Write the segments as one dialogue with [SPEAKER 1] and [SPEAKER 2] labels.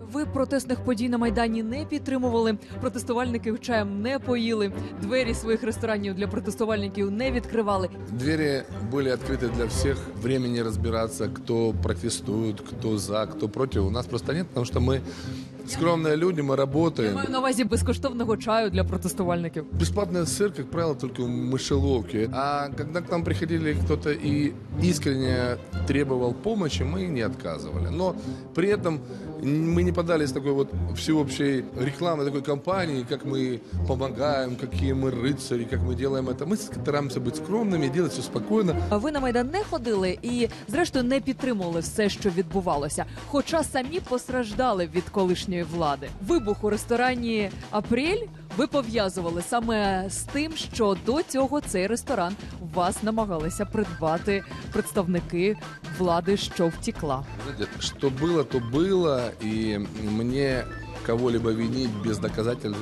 [SPEAKER 1] Ви протестних подій на майдані не підтримували. Протестувальників чаєм не поїли. Двері своїх ресторанів для протестувальників не відкривали.
[SPEAKER 2] Двери были открыты для всех. Времени разбираться, кто протестует, кто за, кто против. У нас просто нет, потому что мы скромные люди, мы работаем.
[SPEAKER 1] Маю на увазі безкоштовного чаю для протестувальників.
[SPEAKER 2] Бесплатный сыр, как правило, только в мышеловке. А когда к нам приходили кто-то и искренне требовал помощи, мы не отказывали. Но при этом мы не подались такой вот всеобщей рекламной такой кампании, как мы помогаем, какие мы рыцари, как мы делаем это. Мы стараемся быть скромными, делать все спокойно.
[SPEAKER 1] А Ви на майдан не ходили і, зрештою, не підтримували все, що відбувалося. Хоча самі постраждали від колишньої влади. Вибух у ресторані Апрель ви пов'язували саме з тим, що до цього цей ресторан у вас намагалися придбати представники влади, що втікла.
[SPEAKER 2] Знаете, что было, то было, и мне кого-либо винить без доказательств,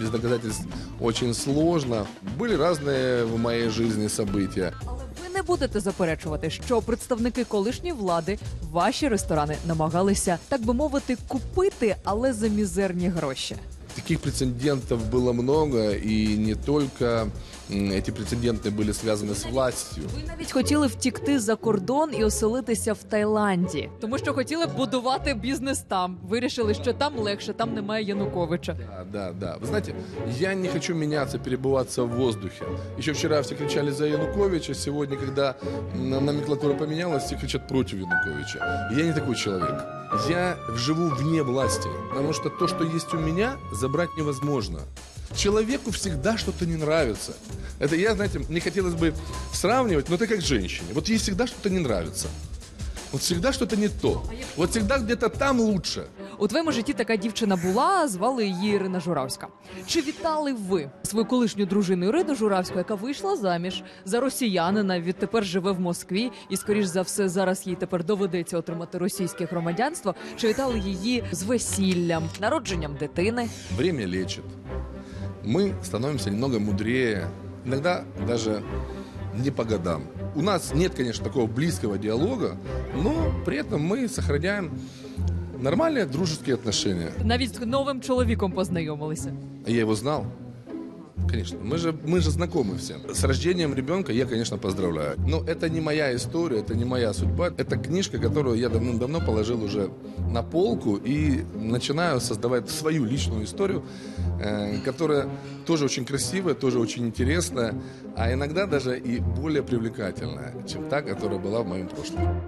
[SPEAKER 2] без доказательств очень сложно. Были разные в моей жизни события.
[SPEAKER 1] Але ви не будете заперечувати, що представники колишньої влади ваші ресторани намагалися, так би мовити, купити, але за мізерні гроші.
[SPEAKER 2] Таких прецедентов было много, и не только эти прецеденты были связаны с властью.
[SPEAKER 1] Ви навіть хотіли втікти за кордон і оселитися в Таїланді, тому що хотіли б будувати бізнес там. Вирішили, що там легше, там немає Януковича.
[SPEAKER 2] Да, да, да. Вы знаете, я не хочу меняться, перебываться в воздухе. Еще вчера все кричали за Януковича, сегодня, когда м, номенклатура поменялась, все кричат против Януковича. Я не такой человек. Я живу вне власти, потому что то, что есть у меня, забрать невозможно. Человеку всегда что-то не нравится. Это я, знаете, мне хотелось бы сравнивать, но это как женщине. Вот ей всегда что-то не нравится. Вот всегда что-то не то. Вот всегда где-то там лучше.
[SPEAKER 1] У твоєму житті така дівчина була, звали її Ірина Журавська. Чи вітали ви свою колишню дружину Ірину Журавську, яка вийшла заміж за росіянина, відтепер живе в Москві, і скоріш за все зараз їй тепер доведеться отримати російське громадянство? Чи вітали її з весіллям, народженням дитини?
[SPEAKER 2] Время лечит. Мы становимся немного мудрее, иногда даже не по годам. У нас нет, конечно, такого близкого диалога, но при этом мы сохраняем нормальные дружеские отношения.
[SPEAKER 1] Навіть з новим чоловіком познайомилися.
[SPEAKER 2] А Я его знал. Конечно, мы же, мы же знакомы все. С рождением ребенка я, конечно, поздравляю. Но это не моя история, это не моя судьба. Это книжка, которую я давным-давно положил уже на полку и начинаю создавать свою личную историю, э, которая тоже очень красивая, тоже очень интересная, а иногда даже и более привлекательная, чем та, которая была в моем прошлом.